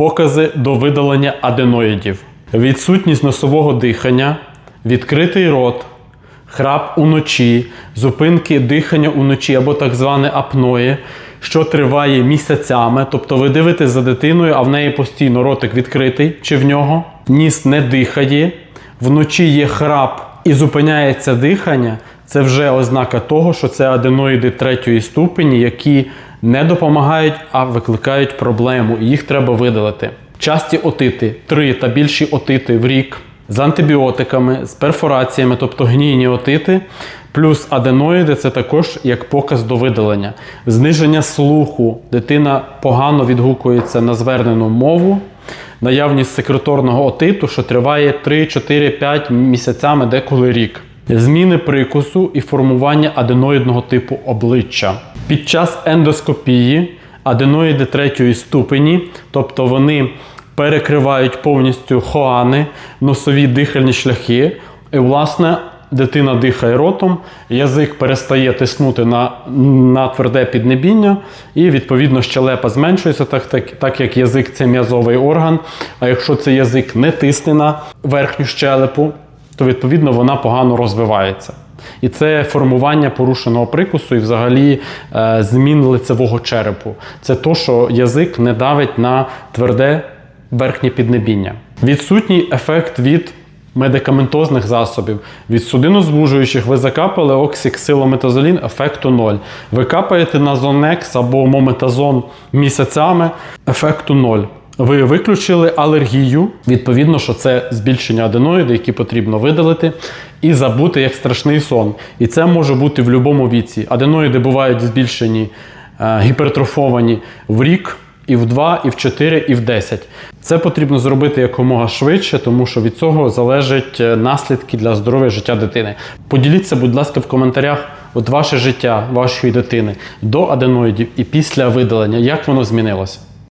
Покази до видалення аденоїдів. Відсутність носового дихання, відкритий рот, храп уночі, зупинки дихання уночі або так зване апної, що триває місяцями. Тобто ви дивитесь за дитиною, а в неї постійно ротик відкритий чи в нього, ніс не дихає, вночі є храп і зупиняється дихання. Це вже ознака того, що це аденоїди третьої ступені, які не допомагають, а викликають проблему, і їх треба видалити. Часті отити, три та більші отити в рік з антибіотиками, з перфораціями, тобто гнійні отити, плюс аденоїди це також як показ до видалення. Зниження слуху. Дитина погано відгукується на звернену мову. Наявність секреторного отиту, що триває 3, 4, 5 місяцями, деколи рік. Зміни прикусу і формування аденоїдного типу обличчя. Під час ендоскопії аденоїди третьої ступені, тобто вони перекривають повністю хоани, носові дихальні шляхи. І, власне, дитина дихає ротом, язик перестає тиснути на, на тверде піднебіння, і відповідно щелепа зменшується, так, так, так як язик це м'язовий орган. А якщо цей язик не тисне на верхню щелепу, то відповідно вона погано розвивається. І це формування порушеного прикусу і взагалі е, змін лицевого черепу. Це то, що язик не давить на тверде верхнє піднебіння. Відсутній ефект від медикаментозних засобів. Від судинозвужуючих ви закапали оксиксилометазолін, ефекту 0. Ви капаєте на зонекс або мометазон місяцями, ефекту 0. Ви виключили алергію, відповідно, що це збільшення аденоїду, які потрібно видалити, і забути як страшний сон. І це може бути в будь-якому віці. Аденоїди бувають збільшені, е, гіпертрофовані в рік, і в 2, і в 4, і в 10. Це потрібно зробити якомога швидше, тому що від цього залежать е, наслідки для здоров'я життя дитини. Поділіться, будь ласка, в коментарях от ваше життя вашої дитини до аденоїдів і після видалення, як воно змінилося.